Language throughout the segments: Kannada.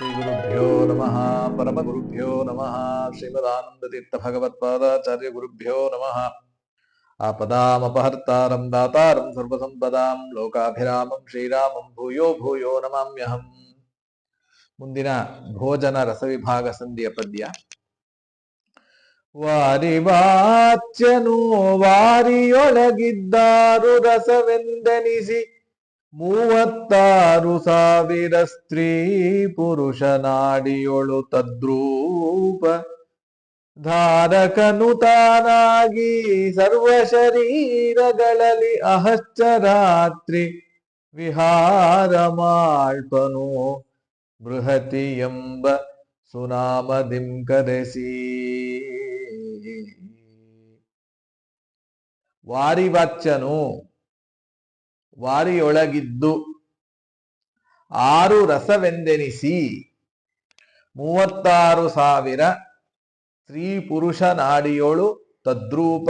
ಶ್ರೀಗುರುಭ್ಯೋ ನಮಃ ಪರಮಗುರುಭ್ಯೋ ನಮಃ ಶ್ರೀಮದಾನಂದತೀರ್ಥ ಭಗವತ್ಪಾದಾಚಾರ್ಯ ಗುರುಭ್ಯೋ ನಮಃ ಆಪದಾಮಪಹರ್ತಾರಂ ದಾತಾರಂ ಸರ್ವಸಂಪದಾಂ ಲೋಕಾಭಿರಾಮಂ ಶ್ರೀರಾಮಂ ಭೂಯೋ ಭೂಯೋ ನಮಾಮ್ಯಹಂ ಮುಂದಿನ ಭೋಜನ ರಸವಿಭಾಗ ಸಂಧಿಯ ಪದ್ಯ ವಾರಿವಾಚ್ಯನು ವಾರಿಯೊಳಗಿದ್ದಾರು ರಸವೆಂದೆನಿಸಿ ಮೂವತ್ತಾರು ಸಾವಿರ ಸ್ತ್ರೀ ಪುರುಷ ನಾಡಿಯೊಳು ತದ್ರೂಪ ಧಾರಕನು ತಾನಾಗಿ ಸರ್ವ ಶರೀರಗಳಲ್ಲಿ ಅಹಶ್ಚರಾತ್ರಿ ವಿಹಾರ ಮಾಳ್ಪನು ಬೃಹತಿ ಎಂಬ ಸುನಾಮದಿಂ ಕರೆಸಿ. ವಾರಿವಾಚ್ಯನು ವಾರಿಯೊಳಗಿದ್ದು. ಆರು ರಸವೆಂದೆನಿಸಿ ಮೂವತ್ತಾರು ಸಾವಿರ ಸ್ತ್ರೀ ಪುರುಷ ನಾಡಿಯೋಳು ತದ್ರೂಪ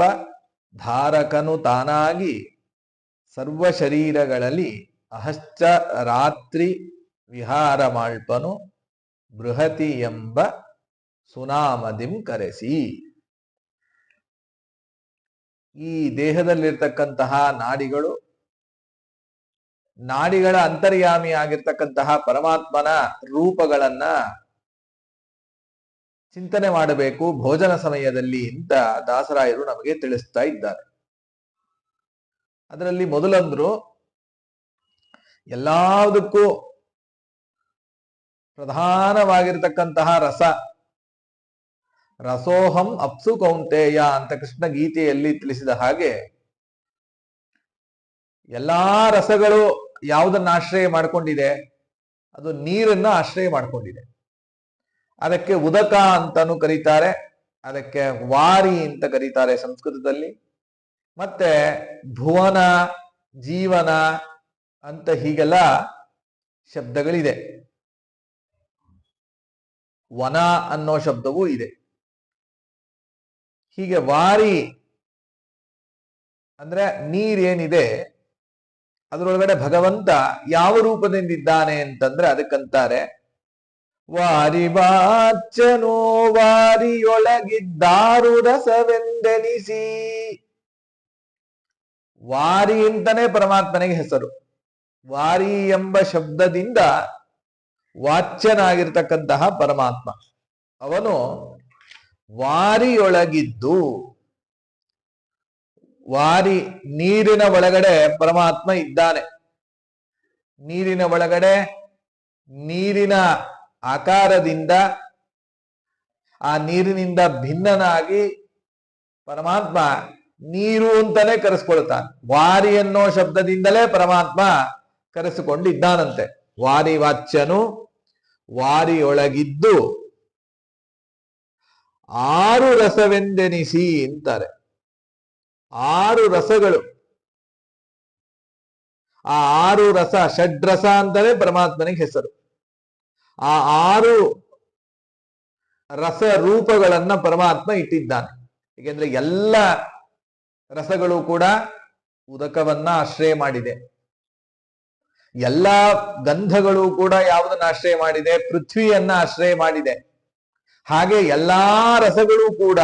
ಧಾರಕನು ತಾನಾಗಿ ಸರ್ವ ಶರೀರಗಳಲ್ಲಿ ಅಹಶ್ಚ ರಾತ್ರಿ ವಿಹಾರ ಮಾಳ್ಪನು ಬೃಹತಿ ಎಂಬ ಸುನಾಮದಿಂ ಕರೆಸಿ. ಈ ದೇಹದಲ್ಲಿರ್ತಕ್ಕಂತಹ ನಾಡಿಗಳು ನಾಡಿಗಳ ಅಂತರ್ಯಾಮಿ ಆಗಿರ್ತಕ್ಕಂತಹ ಪರಮಾತ್ಮನ ರೂಪಗಳನ್ನ ಚಿಂತನೆ ಮಾಡಬೇಕು ಭೋಜನ ಸಮಯದಲ್ಲಿ ಅಂತ ದಾಸರಾಯರು ನಮಗೆ ತಿಳಿಸ್ತಾ ಇದ್ದಾರೆ. ಅದರಲ್ಲಿ ಮೊದಲಂದ್ರು ಎಲ್ಲದಕ್ಕೂ ಪ್ರಧಾನವಾಗಿರ್ತಕ್ಕಂತಹ ರಸ. ರಸೋಹಂ ಅಪ್ಸು ಕೌಂತೆಯ ಅಂತ ಕೃಷ್ಣ ಗೀತೆಯಲ್ಲಿ ತಿಳಿಸಿದ ಹಾಗೆ ಎಲ್ಲಾ ರಸಗಳು ಯಾವುದನ್ನ ಆಶ್ರಯ ಮಾಡ್ಕೊಂಡಿದೆ, ಅದು ನೀರನ್ನ ಆಶ್ರಯ ಮಾಡ್ಕೊಂಡಿದೆ. ಅದಕ್ಕೆ ಉದಕ ಅಂತಾನು ಕರೀತಾರೆ, ಅದಕ್ಕೆ ವಾರಿ ಅಂತ ಕರೀತಾರೆ ಸಂಸ್ಕೃತದಲ್ಲಿ. ಮತ್ತೆ ಭುವನ, ಜೀವನ ಅಂತ ಹೀಗೆಲ್ಲ ಶಬ್ದಗಳಿದೆ. ವನ ಅನ್ನೋ ಶಬ್ದವೂ ಇದೆ. ಹೀಗೆ ವಾರಿ ಅಂದ್ರೆ ನೀರೇನಿದೆ ಅದರೊಳಗಡೆ ಭಗವಂತ ಯಾವ ರೂಪದಿಂದಿದ್ದಾನೆ ಅಂತಂದ್ರೆ ಅದಕ್ಕಂತಾರೆ. ವಾರಿವಾಚನೋ ವಾರಿಯೊಳಗಿದ್ದಾರು ರಸವೆಂದೆನಿಸಿ ವಾರಿ ಅಂತಾನೆ ಪರಮಾತ್ಮನಿಗೆ ಹೆಸರು. ವಾರಿ ಎಂಬ ಶಬ್ದದಿಂದ ವಾಚ್ಯನಾಗಿರ್ತಕ್ಕಂತಹ ಪರಮಾತ್ಮ. ಅವನು ವಾರಿಯೊಳಗಿದ್ದು ವಾರಿ ನೀರಿನ ಒಳಗಡೆ ಪರಮಾತ್ಮ ಇದ್ದಾನೆ. ನೀರಿನ ಒಳಗಡೆ, ನೀರಿನ ಆಕಾರದಿಂದ, ಆ ನೀರಿನಿಂದ ಭಿನ್ನನಾಗಿ ಪರಮಾತ್ಮ ನೀರು ಅಂತಲೇ ಕರೆಸ್ಕೊಳ್ತಾನೆ. ವಾರಿ ಅನ್ನೋ ಶಬ್ದದಿಂದಲೇ ಪರಮಾತ್ಮ ಕರೆಸಿಕೊಂಡಿದ್ದಾನಂತೆ. ವಾರಿ ವಾಚ್ಯನು ವಾರಿಯೊಳಗಿದ್ದು ಆರು ರಸವೆಂದೆನಿಸಿ ಅಂತಾರೆ. ಆರು ರಸಗಳು. ಆ ಆರು ರಸ ಷಡ್ರಸ ಅಂತಲೇ ಪರಮಾತ್ಮನಿಗೆ ಹೆಸರು. ಆ ಆರು ರಸ ರೂಪಗಳನ್ನ ಪರಮಾತ್ಮ ಇಟ್ಟಿದ್ದಾನೆ. ಏಕೆಂದ್ರೆ ಎಲ್ಲ ರಸಗಳು ಕೂಡ ಉದಕವನ್ನ ಆಶ್ರಯ ಮಾಡಿದೆ. ಎಲ್ಲ ಗಂಧಗಳು ಕೂಡ ಯಾವುದನ್ನ ಆಶ್ರಯ ಮಾಡಿದೆ? ಪೃಥ್ವಿಯನ್ನ ಆಶ್ರಯ ಮಾಡಿದೆ. ಹಾಗೆ ಎಲ್ಲಾ ರಸಗಳು ಕೂಡ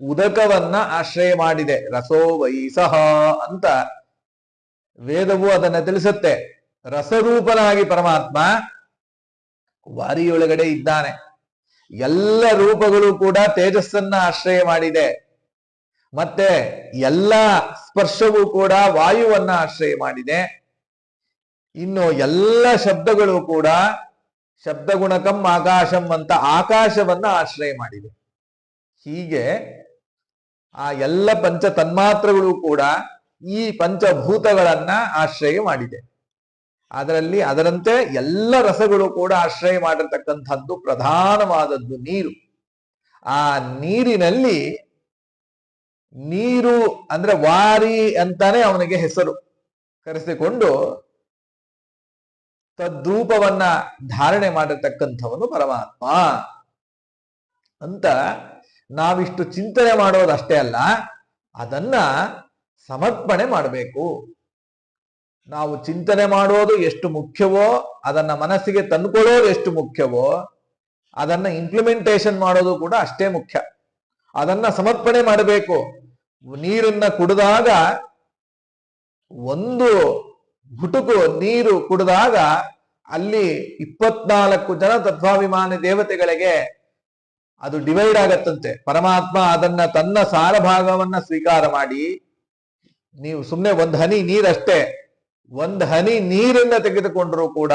ಉದಕವನ್ನ ಆಶ್ರಯ ಮಾಡಿದೆ. ರಸೋ ವೈಸಹ ಅಂತ ವೇದವು ಅದನ್ನ ತಿಳಿಸುತ್ತೆ. ರಸರೂಪನಾಗಿ ಪರಮಾತ್ಮ ವಾರಿಯೊಳಗಡೆ ಇದ್ದಾನೆ. ಎಲ್ಲ ರೂಪಗಳು ಕೂಡ ತೇಜಸ್ಸನ್ನ ಆಶ್ರಯ ಮಾಡಿದೆ. ಮತ್ತೆ ಎಲ್ಲ ಸ್ಪರ್ಶವೂ ಕೂಡ ವಾಯುವನ್ನ ಆಶ್ರಯ ಮಾಡಿದೆ. ಇನ್ನು ಎಲ್ಲ ಶಬ್ದಗಳು ಕೂಡ ಶಬ್ದಗುಣಕಂ ಆಕಾಶಂ ಅಂತ ಆಕಾಶವನ್ನ ಆಶ್ರಯ ಮಾಡಿದೆ. ಹೀಗೆ ಆ ಎಲ್ಲ ಪಂಚ ತನ್ಮಾತ್ರಗಳು ಕೂಡ ಈ ಪಂಚಭೂತಗಳನ್ನ ಆಶ್ರಯ ಮಾಡಿದೆ. ಅದರಲ್ಲಿ ಅದರಂತೆ ಎಲ್ಲ ರಸಗಳು ಕೂಡ ಆಶ್ರಯ ಮಾಡಿರ್ತಕ್ಕಂಥದ್ದು ಪ್ರಧಾನವಾದದ್ದು ನೀರು. ಆ ನೀರಿನಲ್ಲಿ ನೀರು ಅಂದ್ರೆ ವಾರಿ ಅಂತಾನೆ ಅವನಿಗೆ ಹೆಸರು. ಕರೆಸಿಕೊಂಡು ತದ್ರೂಪವನ್ನ ಧಾರಣೆ ಮಾಡಿರ್ತಕ್ಕಂಥವನು ಪರಮಾತ್ಮ ಅಂತ ನಾವಿಷ್ಟು ಚಿಂತನೆ ಮಾಡೋದಷ್ಟೇ ಅಲ್ಲ, ಅದನ್ನ ಸಮರ್ಪಣೆ ಮಾಡಬೇಕು. ನಾವು ಚಿಂತನೆ ಮಾಡೋದು ಎಷ್ಟು ಮುಖ್ಯವೋ, ಅದನ್ನ ಮನಸ್ಸಿಗೆ ತಂದುಕೊಳ್ಳೋದು ಎಷ್ಟು ಮುಖ್ಯವೋ, ಅದನ್ನ ಇಂಪ್ಲಿಮೆಂಟೇಷನ್ ಮಾಡೋದು ಕೂಡ ಅಷ್ಟೇ ಮುಖ್ಯ. ಅದನ್ನ ಸಮರ್ಪಣೆ ಮಾಡಬೇಕು. ನೀರನ್ನ ಕುಡಿದಾಗ ಒಂದು ಗುಟುಕು ನೀರು ಕುಡಿದಾಗ ಅಲ್ಲಿ ಇಪ್ಪತ್ನಾಲ್ಕು ಜನ ತತ್ವಾಭಿಮಾನಿ ದೇವತೆಗಳಿಗೆ ಅದು ಡಿವೈಡ್ ಆಗತ್ತಂತೆ. ಪರಮಾತ್ಮ ಅದನ್ನ ತನ್ನ ಸಾರಭಾಗವನ್ನ ಸ್ವೀಕಾರ ಮಾಡಿ, ನೀವು ಸುಮ್ಮನೆ ಒಂದ್ ಹನಿ ನೀರಷ್ಟೇ, ಒಂದ್ ಹನಿ ನೀರಿಂದ ತೆಗೆದುಕೊಂಡ್ರು ಕೂಡ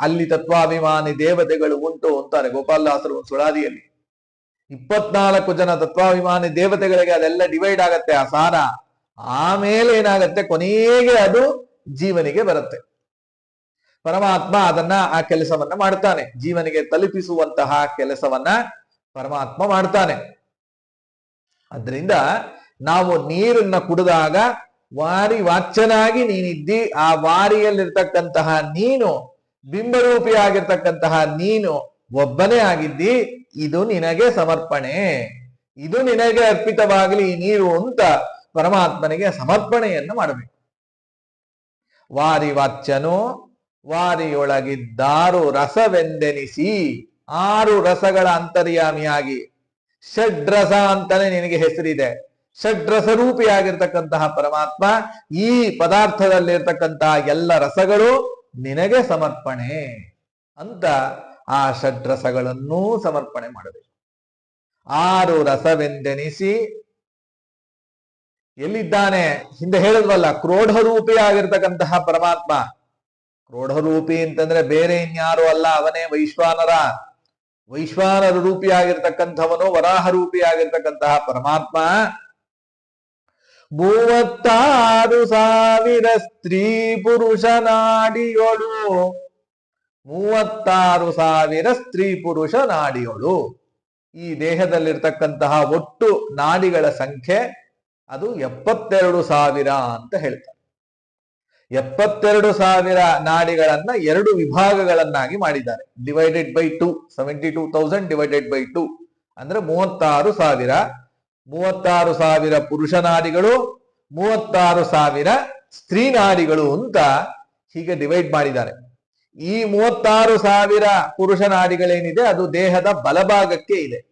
ಅಲ್ಲಿ ತತ್ವಾಭಿಮಾನಿ ದೇವತೆಗಳು ಉಂಟು ಅಂತಾರೆ ಗೋಪಾಲದಾಸರು ಸುಳಾದಿಯಲ್ಲಿ. ಇಪ್ಪತ್ನಾಲ್ಕು ಜನ ತತ್ವಾಭಿಮಾನಿ ದೇವತೆಗಳಿಗೆ ಅದೆಲ್ಲ ಡಿವೈಡ್ ಆಗತ್ತೆ ಆ ಸಾರ. ಆಮೇಲೆ ಏನಾಗತ್ತೆ? ಕೊನೆಗೆ ಅದು ಜೀವನಿಗೆ ಬರುತ್ತೆ. ಪರಮಾತ್ಮ ಅದನ್ನ ಆ ಕೆಲಸವನ್ನ ಮಾಡ್ತಾನೆ. ಜೀವನಿಗೆ ತಲುಪಿಸುವಂತಹ ಕೆಲಸವನ್ನ ಪರಮಾತ್ಮ ಮಾಡ್ತಾನೆ. ಅದರಿಂದ ನಾವು ನೀರನ್ನ ಕುಡಿದಾಗ ವಾರಿ ವಾಚ್ಯನಾಗಿ ನೀನಿದ್ದಿ, ಆ ವಾರಿಯಲ್ಲಿರ್ತಕ್ಕಂತಹ ನೀನು ಬಿಂಬರೂಪಿಯಾಗಿರ್ತಕ್ಕಂತಹ ನೀನು ಒಬ್ಬನೇ ಆಗಿದ್ದಿ, ಇದು ನಿನಗೆ ಸಮರ್ಪಣೆ. ಇದು ನಿನಗೆ ಅರ್ಪಿತವಾಗಲಿ ನೀರು ಅಂತ ಪರಮಾತ್ಮನಿಗೆ ಸಮರ್ಪಣೆಯನ್ನು ಮಾಡಬೇಕು. ವಾರಿ ವಾಚ್ಯನು, ವಾರಿಯೊಳಗಿದ್ದಾರು ರಸವೆಂದೆನಿಸಿ ಆರು ರಸಗಳ ಅಂತರ್ಯಾಮಿಯಾಗಿ. ಷಡ್ರಸ ಅಂತಾನೆ ನಿನಗೆ ಹೆಸರಿದೆ. ಷಡ್ರಸರೂಪಿಯಾಗಿರ್ತಕ್ಕಂತಹ ಪರಮಾತ್ಮ ಈ ಪದಾರ್ಥದಲ್ಲಿರ್ತಕ್ಕಂತಹ ಎಲ್ಲ ರಸಗಳು ನಿನಗೆ ಸಮರ್ಪಣೆ ಅಂತ ಆ ಷಡ್ರಸಗಳನ್ನೂ ಸಮರ್ಪಣೆ ಮಾಡಬೇಕು. ಆರು ರಸವೆಂದೆನಿಸಿ ಎಲ್ಲಿದ್ದಾನೆ? ಹಿಂದೆ ಹೇಳಿದ್ವಲ್ಲ ಕ್ರೋಢರೂಪಿ ಆಗಿರ್ತಕ್ಕಂತಹ ಪರಮಾತ್ಮ. ಕ್ರೋಢರೂಪಿ ಅಂತಂದ್ರೆ ಬೇರೆ ಇನ್ಯಾರು ಅಲ್ಲ, ಅವನೇ ವೈಶ್ವಾನರ. ವೈಶ್ವಾನರ ರೂಪಿಯಾಗಿರ್ತಕ್ಕಂಥವನು ವರಾಹ ರೂಪಿಯಾಗಿರ್ತಕ್ಕಂತಹ ಪರಮಾತ್ಮ ಮೂವತ್ತಾರು ಸಾವಿರ ಸ್ತ್ರೀ ಪುರುಷ ನಾಡಿಯೊಳು. ಮೂವತ್ತಾರು ಸಾವಿರ ಸ್ತ್ರೀ ಪುರುಷ ನಾಡಿಯೊಳು. ಈ ದೇಹದಲ್ಲಿರ್ತಕ್ಕಂತಹ ಒಟ್ಟು ನಾಡಿಗಳ ಸಂಖ್ಯೆ ಅದು ಎಪ್ಪತ್ತೆರಡು ಸಾವಿರ ಅಂತ ಹೇಳ್ತಾರೆ. ಎಪ್ಪತ್ತೆರಡು ಸಾವಿರ ನಾಡಿಗಳನ್ನ ಎರಡು ವಿಭಾಗಗಳನ್ನಾಗಿ ಮಾಡಿದ್ದಾರೆ. Divided by two seventy two thousand divided by two ಅಂದ್ರೆ ಮೂವತ್ತಾರು ಸಾವಿರ. ಮೂವತ್ತಾರು ಸಾವಿರ ಪುರುಷ ನಾಡಿಗಳು, ಮೂವತ್ತಾರು ಸಾವಿರ ಸ್ತ್ರೀ ನಾಡಿಗಳು ಅಂತ ಹೀಗೆ ಡಿವೈಡ್ ಮಾಡಿದ್ದಾರೆ. ಈ ಮೂವತ್ತಾರು ಸಾವಿರ ಪುರುಷ ನಾಡಿಗಳೇನಿದೆ, ಅದು ದೇಹದ ಬಲಭಾಗಕ್ಕೆ ಇದೆ.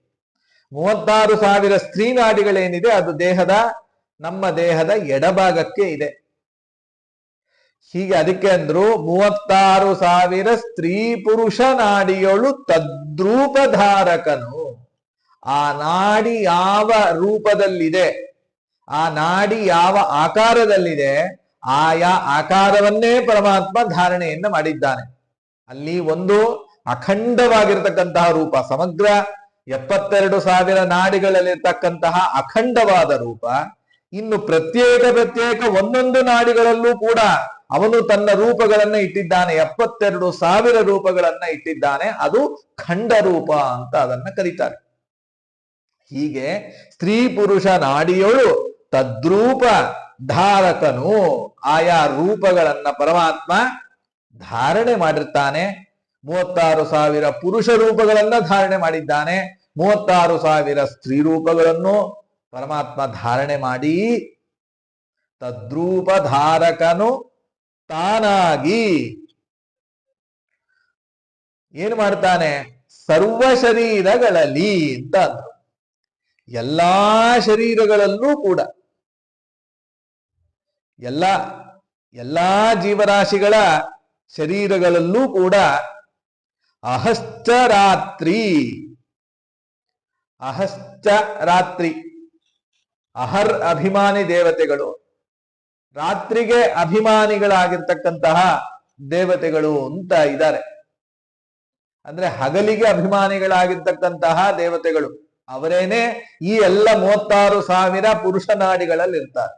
ಮೂವತ್ತಾರು ಸಾವಿರ ಸ್ತ್ರೀ ನಾಡಿಗಳೇನಿದೆ, ಅದು ದೇಹದ, ನಮ್ಮ ದೇಹದ ಎಡಭಾಗಕ್ಕೆ ಇದೆ. ಹೀಗೆ ಅದಕ್ಕೆ ಅಂದ್ರು, ಮೂವತ್ತಾರು ಸಾವಿರ ಸ್ತ್ರೀ ಪುರುಷ ನಾಡಿಯೊಳು ತದ್ರೂಪಧಾರಕನು. ಆ ನಾಡಿ ಯಾವ ರೂಪದಲ್ಲಿದೆ? ಆ ನಾಡಿ ಯಾವ ಆಕಾರದಲ್ಲಿದೆ? ಆಯಾ ಆಕಾರವನ್ನೇ ಪರಮಾತ್ಮ ಧಾರಣೆಯನ್ನ ಮಾಡಿದ್ದಾನೆ. ಅಲ್ಲಿ ಒಂದು ಅಖಂಡವಾಗಿರ್ತಕ್ಕಂತಹ ರೂಪ, ಸಮಗ್ರ ಎಪ್ಪತ್ತೆರಡು ಸಾವಿರ ನಾಡಿಗಳಲ್ಲಿರ್ತಕ್ಕಂತಹ ಅಖಂಡವಾದ ರೂಪ. ಇನ್ನು ಪ್ರತ್ಯೇಕ ಪ್ರತ್ಯೇಕ ಒಂದೊಂದು ನಾಡಿಗಳಲ್ಲೂ ಕೂಡ ಅವನು ತನ್ನ ರೂಪಗಳನ್ನ ಇಟ್ಟಿದ್ದಾನೆ. ಎಪ್ಪತ್ತೆರಡು ಸಾವಿರ ರೂಪಗಳನ್ನ ಇಟ್ಟಿದ್ದಾನೆ. ಅದು ಖಂಡ ರೂಪ ಅಂತ ಅದನ್ನ ಕರೀತಾರೆ. ಹೀಗೆ ಸ್ತ್ರೀ ಪುರುಷ ನಾಡಿಯೊಳು ತದ್ರೂಪ ಧಾರಕನು ಆಯಾ ರೂಪಗಳನ್ನ ಪರಮಾತ್ಮ ಧಾರಣೆ ಮಾಡಿರ್ತಾನೆ. ಮೂವತ್ತಾರು ಸಾವಿರ ಪುರುಷ ರೂಪಗಳನ್ನ ಧಾರಣೆ ಮಾಡಿದ್ದಾನೆ. ಮೂವತ್ತಾರು ಸಾವಿರ ಸ್ತ್ರೀ ರೂಪಗಳನ್ನು ಪರಮಾತ್ಮ ಧಾರಣೆ ಮಾಡಿ ತದ್ರೂಪ ಧಾರಕನು ತಾನಾಗಿ ಏನ್ ಮಾಡ್ತಾನೆ? ಸರ್ವ ಶರೀರಗಳಲ್ಲಿ ಅಂತ ಅಂದ್ರು. ಎಲ್ಲಾ ಶರೀರಗಳಲ್ಲೂ ಕೂಡ. ಎಲ್ಲ, ಎಲ್ಲಾ ಜೀವರಾಶಿಗಳ ಶರೀರಗಳಲ್ಲೂ ಕೂಡ ಅಹಶ್ಚ ರಾತ್ರಿ ರಾತ್ರಿ ಅಹರ್ ಅಭಿಮಾನಿ ದೇವತೆಗಳು. ರಾತ್ರಿಗೆ ಅಭಿಮಾನಿಗಳಾಗಿರ್ತಕ್ಕಂತಹ ದೇವತೆಗಳು ಅಂತ ಇದ್ದಾರೆ. ಅಂದ್ರೆ ಹಗಲಿಗೆ ಅಭಿಮಾನಿಗಳಾಗಿರ್ತಕ್ಕಂತಹ ದೇವತೆಗಳು, ಅವರೇನೆ ಈ ಎಲ್ಲ ಮೂವತ್ತಾರು ಸಾವಿರ ಪುರುಷ ನಾಡಿಗಳಲ್ಲಿ ಇರ್ತಾರೆ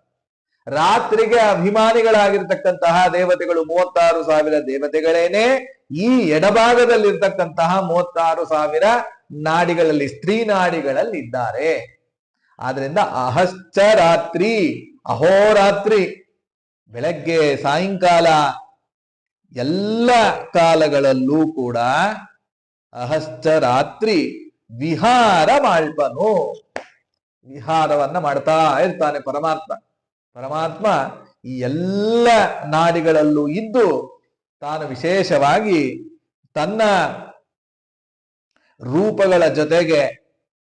ರಾತ್ರಿಗೆ ಅಭಿಮಾನಿಗಳಾಗಿರ್ತಕ್ಕಂತಹ ದೇವತೆಗಳು ಮೂವತ್ತಾರು ಸಾವಿರ ದೇವತೆಗಳೇನೆ ಈ ಎಡಭಾಗದಲ್ಲಿರ್ತಕ್ಕಂತಹ ಮೂವತ್ತಾರು ಸಾವಿರ ನಾಡಿಗಳಲ್ಲಿ, ಸ್ತ್ರೀ ನಾಡಿಗಳಲ್ಲಿ ಇದ್ದಾರೆ ಆದ್ರಿಂದ ಅಹಶ್ಚ ರಾತ್ರಿ ಅಹೋರಾತ್ರಿ ಬೆಳಗ್ಗೆ, ಸಾಯಂಕಾಲ ಎಲ್ಲ ಕಾಲಗಳಲ್ಲೂ ಕೂಡ ಅಹಶ್ಚ ರಾತ್ರಿ ವಿಹಾರ ಮಾಡ್ಬನು ವಿಹಾರವನ್ನ ಮಾಡ್ತಾ ಇರ್ತಾನೆ ಪರಮಾತ್ಮ. ಪರಮಾತ್ಮ ಈ ಎಲ್ಲ ನಾಡಿಗಳಲ್ಲೂ ಇದ್ದು ತಾನು ವಿಶೇಷವಾಗಿ ತನ್ನ ರೂಪಗಳ ಜೊತೆಗೆ,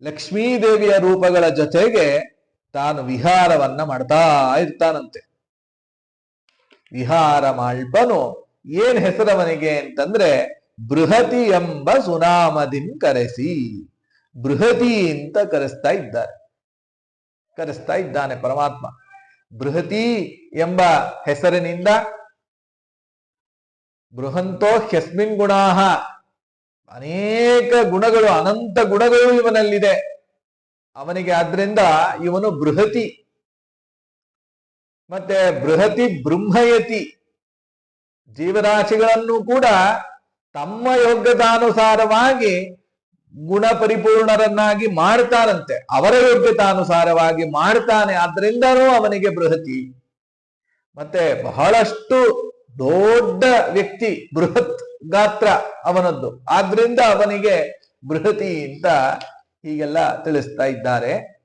ಲಕ್ಷ್ಮೀದೇವಿಯ ರೂಪಗಳ ಜೊತೆಗೆ ತಾನು ವಿಹಾರವನ್ನ ಮಾಡ್ತಾ ಇರ್ತಾನಂತೆ. ವಿಹಾರ ಮಾಳ್ಪನು ಏನ್ ಹೆಸರವನಿಗೆ ಅಂತಂದ್ರೆ, ಬೃಹತಿ ಎಂಬ ಸುನಾಮದಿನ್ ಕರೆಸಿ. ಬೃಹತಿ ಅಂತ ಕರೆಸ್ತಾ ಇದ್ದಾರೆ. ಕರೆಸ್ತಾ ಇದ್ದಾನೆ ಪರಮಾತ್ಮ. ಬೃಹತಿ ಎಂಬ ಹೆಸರಿನಿಂದ ಬೃಹಂತೋ ಹ್ಯಸ್ಮಿನ್ ಗುಣಾಹ. ಅನೇಕ ಗುಣಗಳು, ಅನಂತ ಗುಣಗಳು ಇವನಲ್ಲಿದೆ. ಅವನಿಗೆ ಆದ್ರಿಂದ ಇವನು ಬೃಹತಿ. ಮತ್ತೆ ಬೃಹತಿ ಬೃಂಹಯತಿ ಜೀವರಾಶಿಗಳನ್ನು ಕೂಡ ತಮ್ಮ ಯೋಗ್ಯತಾನುಸಾರವಾಗಿ ಗುಣ ಪರಿಪೂರ್ಣರನ್ನಾಗಿ ಮಾಡ್ತಾನಂತೆ ಅವರ ಯೋಗ್ಯತಾನುಸಾರವಾಗಿ ಮಾಡ್ತಾನೆ. ಆದ್ರಿಂದನೂ ಅವನಿಗೆ ಬೃಹತಿ. ಮತ್ತೆ ಬಹಳಷ್ಟು ದೊಡ್ಡ ವ್ಯಕ್ತಿ ಬೃಹತ್ ಗಾತ್ರ ಅವನದ್ದು. ಆದ್ರಿಂದ ಅವನಿಗೆ ಬೃಹತಿ ಅಂತ ಹೀಗೆಲ್ಲ ತಿಳಿಸ್ತಾ ಇದ್ದಾರೆ.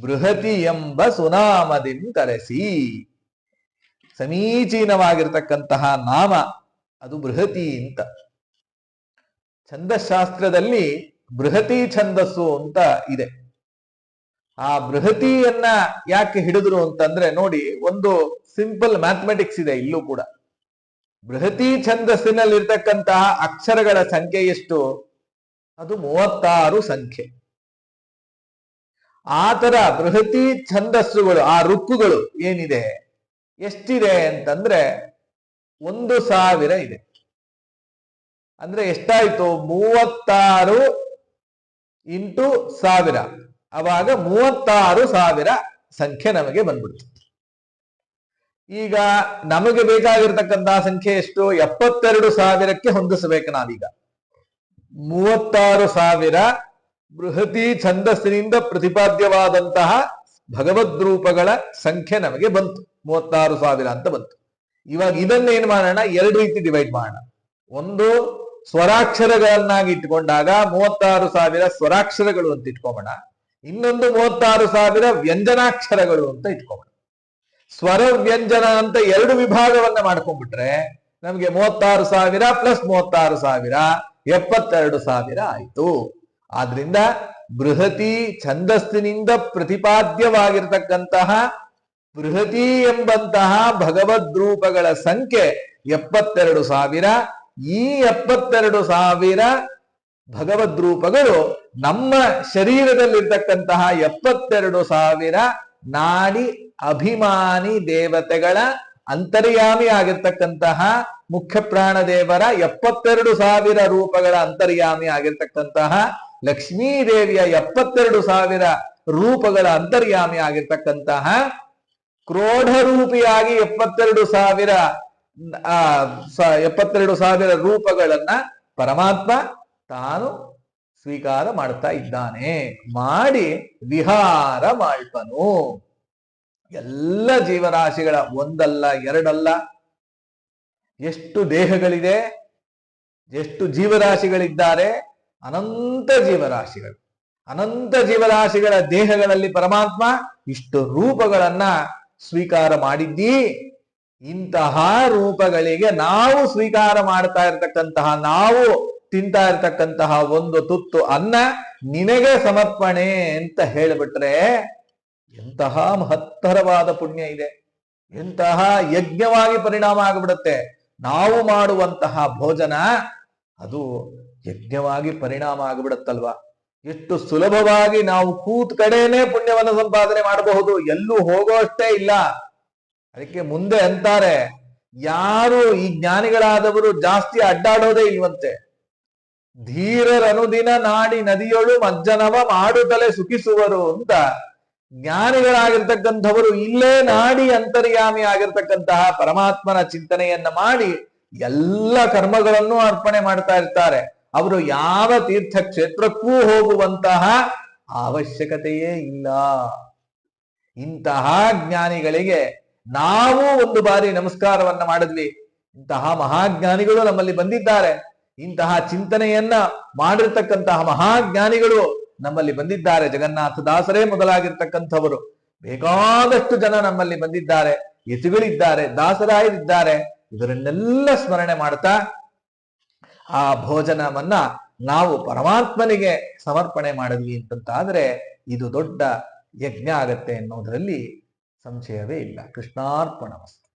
ಬೃಹತಿ ಎಂಬ ಸುನಾಮದಿಂ ಕರೆಸಿ. ಸಮೀಚೀನವಾಗಿರ್ತಕ್ಕಂತಹ ನಾಮ ಅದು ಬೃಹತಿ ಅಂತ. ಛಂದಶಾಸ್ತ್ರದಲ್ಲಿ ಬೃಹತಿ ಛಂದಸ್ಸು ಅಂತ ಇದೆ. ಆ ಬೃಹತಿಯನ್ನ ಯಾಕೆ ಹಿಡಿದ್ರು ಅಂತಂದ್ರೆ ನೋಡಿ, ಒಂದು ಸಿಂಪಲ್ ಮ್ಯಾಥಮೆಟಿಕ್ಸ್ ಇದೆ ಇಲ್ಲೂ ಕೂಡ. ಬೃಹತಿ ಛಂದಸ್ಸಿನಲ್ಲಿರ್ತಕ್ಕಂತಹ ಅಕ್ಷರಗಳ ಸಂಖ್ಯೆ ಎಷ್ಟು? ಅದು ಮೂವತ್ತಾರು ಸಂಖ್ಯೆ. ಆ ತರ ಬೃಹತಿ ಛಂದಸ್ಸುಗಳು, ಆ ರುಕ್ಕುಗಳು ಏನಿದೆ? ಎಷ್ಟಿದೆ ಅಂತಂದ್ರೆ ಒಂದು ಸಾವಿರ ಇದೆ. ಅಂದ್ರೆ ಎಷ್ಟಾಯ್ತು? ಮೂವತ್ತಾರು ಇಂಟು ಸಾವಿರ. ಅವಾಗ ಮೂವತ್ತಾರು ಸಾವಿರ ಸಂಖ್ಯೆ ನಮಗೆ ಬಂದ್ಬಿಡ್ತು. ಈಗ ನಮಗೆ ಬೇಕಾಗಿರ್ತಕ್ಕಂತಹ ಸಂಖ್ಯೆ ಎಷ್ಟು? ಎಪ್ಪತ್ತೆರಡು ಸಾವಿರಕ್ಕೆ ಹೊಂದಿಸಬೇಕು ನಾವೀಗ. ಮೂವತ್ತಾರು ಸಾವಿರ ಬೃಹತಿ ಛಂದಸ್ಸಿನಿಂದ ಪ್ರತಿಪಾದ್ಯವಾದಂತಹ ಭಗವದ್ರೂಪಗಳ ಸಂಖ್ಯೆ ನಮಗೆ ಬಂತು. ಮೂವತ್ತಾರು ಸಾವಿರ ಅಂತ ಬಂತು. ಇವಾಗ ಇದನ್ನೇನ್ ಮಾಡೋಣ? ಎರಡು ರೀತಿ ಡಿವೈಡ್ ಮಾಡೋಣ. ಒಂದು ಸ್ವರಾಕ್ಷರಗಳನ್ನಾಗಿ ಇಟ್ಕೊಂಡಾಗ ಮೂವತ್ತಾರು ಸಾವಿರ ಸ್ವರಾಕ್ಷರಗಳು ಅಂತ ಇಟ್ಕೋಬೋಣ. ಇನ್ನೊಂದು ಮೂವತ್ತಾರು ಸಾವಿರ ವ್ಯಂಜನಾಕ್ಷರಗಳು ಅಂತ ಇಟ್ಕೋಬೋಣ. ಸ್ವರ ವ್ಯಂಜನ ಅಂತ ಎರಡು ವಿಭಾಗವನ್ನ ಮಾಡ್ಕೊಂಡ್ಬಿಟ್ರೆ ನಮ್ಗೆ ಮೂವತ್ತಾರು ಸಾವಿರ ಪ್ಲಸ್ ಮೂವತ್ತಾರು ಸಾವಿರ, ಎಪ್ಪತ್ತೆರಡು ಸಾವಿರ ಆಯ್ತು. ಆದ್ರಿಂದ ಬೃಹತಿ ಛಂದಸ್ಸಿನಿಂದ ಪ್ರತಿಪಾದ್ಯವಾಗಿರ್ತಕ್ಕಂತಹ ಬೃಹತಿ ಎಂಬಂತಹ ಭಗವದ್ರೂಪಗಳ ಸಂಖ್ಯೆ ಎಪ್ಪತ್ತೆರಡು ಸಾವಿರ. ಈ ಎಪ್ಪತ್ತೆರಡು ಸಾವಿರ ಭಗವದ್ರೂಪಗಳು ನಮ್ಮ ಶರೀರದಲ್ಲಿರ್ತಕ್ಕಂತಹ ಎಪ್ಪತ್ತೆರಡು ಸಾವಿರ ನಾಡಿ ಅಭಿಮಾನಿ ದೇವತೆಗಳ ಅಂತರ್ಯಾಮಿ ಆಗಿರ್ತಕ್ಕಂತಹ ಮುಖ್ಯ ಪ್ರಾಣ ದೇವರ ಎಪ್ಪತ್ತೆರಡು ಸಾವಿರ ರೂಪಗಳ ಅಂತರ್ಯಾಮಿ ಆಗಿರ್ತಕ್ಕಂತಹ ಲಕ್ಷ್ಮೀ ದೇವಿಯ ಎಪ್ಪತ್ತೆರಡು ಸಾವಿರ ರೂಪಗಳ ಅಂತರ್ಯಾಮಿ ಆಗಿರ್ತಕ್ಕಂತಹ ರೂಪಿಯಾಗಿ ಎಪ್ಪತ್ತೆರಡು ಸಾವಿರ, ಆ ಎಪ್ಪತ್ತೆರಡು ಸಾವಿರ ರೂಪಗಳನ್ನ ಪರಮಾತ್ಮ ತಾನು ಸ್ವೀಕಾರ ಮಾಡ್ತಾ ಇದ್ದಾನೆ. ಮಾಡಿ ವಿಹಾರ ಮಾಡ್ತನು. ಎಲ್ಲ ಜೀವರಾಶಿಗಳ ಒಂದಲ್ಲ, ಎರಡಲ್ಲ, ಎಷ್ಟು ದೇಹಗಳಿದೆ, ಎಷ್ಟು ಜೀವರಾಶಿಗಳಿದ್ದಾರೆ ಅನಂತ ಜೀವರಾಶಿಗಳು. ಅನಂತ ಜೀವರಾಶಿಗಳ ದೇಹಗಳಲ್ಲಿ ಪರಮಾತ್ಮ ಇಷ್ಟು ರೂಪಗಳನ್ನ ಸ್ವೀಕಾರ ಮಾಡಿದ್ದೀ. ಇಂತಹ ರೂಪಗಳಿಗೆ ನಾವು ಸ್ವೀಕಾರ ಮಾಡ್ತಾ ಇರತಕ್ಕಂತಹ, ನಾವು ತಿಂತಾ ಇರ್ತಕ್ಕಂತಹ ಒಂದು ತುತ್ತು ಅನ್ನ ನಿನಗೆ ಸಮರ್ಪಣೆ ಅಂತ ಹೇಳಿಬಿಟ್ರೆ ಎಂತಹ ಮಹತ್ತರವಾದ ಪುಣ್ಯ ಇದೆ. ಎಂತಹ ಯಜ್ಞವಾಗಿ ಪರಿಣಾಮ ಆಗಿಬಿಡುತ್ತೆ. ನಾವು ಮಾಡುವಂತಹ ಭೋಜನ ಅದು ಯಜ್ಞವಾಗಿ ಪರಿಣಾಮ ಆಗಿಬಿಡುತ್ತಲ್ವಾ? ಎಷ್ಟು ಸುಲಭವಾಗಿ ನಾವು ಕೂತ್ ಕಡೆನೆ ಪುಣ್ಯವನ್ನು ಸಂಪಾದನೆ ಮಾಡಬಹುದು. ಎಲ್ಲೂ ಹೋಗೋ ಅಷ್ಟೇ ಇಲ್ಲ. ಅದಕ್ಕೆ ಮುಂದೆ ಅಂತಾರೆ, ಯಾರು ಈ ಜ್ಞಾನಿಗಳಾದವರು ಜಾಸ್ತಿ ಅಡ್ಡಾಡೋದೇ ಇಲ್ವಂತೆ. ಧೀರರನುದಿನ ನಾಡಿ ನದಿಯೊಳು ಮಜ್ಜನವ ಮಾಡುತ್ತಲೇ ಸುಖಿಸುವರು ಅಂತ ಜ್ಞಾನಿಗಳಾಗಿರ್ತಕ್ಕಂಥವರು ಇಲ್ಲೇ ನಾಡಿ ಅಂತರ್ಯಾಮಿ ಆಗಿರ್ತಕ್ಕಂತಹ ಪರಮಾತ್ಮನ ಚಿಂತನೆಯನ್ನ ಮಾಡಿ ಎಲ್ಲ ಕರ್ಮಗಳನ್ನು ಅರ್ಪಣೆ ಮಾಡ್ತಾ ಇರ್ತಾರೆ. ಅವರು ಯಾವ ತೀರ್ಥಕ್ಷೇತ್ರಕ್ಕೂ ಹೋಗುವಂತಹ ಅವಶ್ಯಕತೆಯೇ ಇಲ್ಲ. ಇಂತಹ ಜ್ಞಾನಿಗಳಿಗೆ ನಾವು ಒಂದು ಬಾರಿ ನಮಸ್ಕಾರವನ್ನ ಮಾಡಿದ್ವಿ. ಇಂತಹ ಮಹಾಜ್ಞಾನಿಗಳು ನಮ್ಮಲ್ಲಿ ಬಂದಿದ್ದಾರೆ. ಇಂತಹ ಚಿಂತನೆಯನ್ನ ಮಾಡಿರ್ತಕ್ಕಂತಹ ಮಹಾಜ್ಞಾನಿಗಳು ನಮ್ಮಲ್ಲಿ ಬಂದಿದ್ದಾರೆ. ಜಗನ್ನಾಥ ದಾಸರೇ ಮೊದಲಾಗಿರ್ತಕ್ಕಂಥವರು. ಬೇಕಾದಷ್ಟು ಜನ ನಮ್ಮಲ್ಲಿ ಬಂದಿದ್ದಾರೆ. ಯತಿಗಳಿದ್ದಾರೆ ದಾಸರಾಯರಿದ್ದಾರೆ. ಇದರನ್ನೆಲ್ಲ ಸ್ಮರಣೆ ಮಾಡ್ತಾ ಆ ಭೋಜನವನ್ನ ನಾವು ಪರಮಾತ್ಮನಿಗೆ ಸಮರ್ಪಣೆ ಮಾಡಿದ್ವಿ ಅಂತಂತಾದ್ರೆ ಇದು ದೊಡ್ಡ ಯಜ್ಞ ಆಗತ್ತೆ ಅನ್ನೋದರಲ್ಲಿ ಸಂಶಯವೇ ಇಲ್ಲ. ಕೃಷ್ಣಾರ್ಪಣ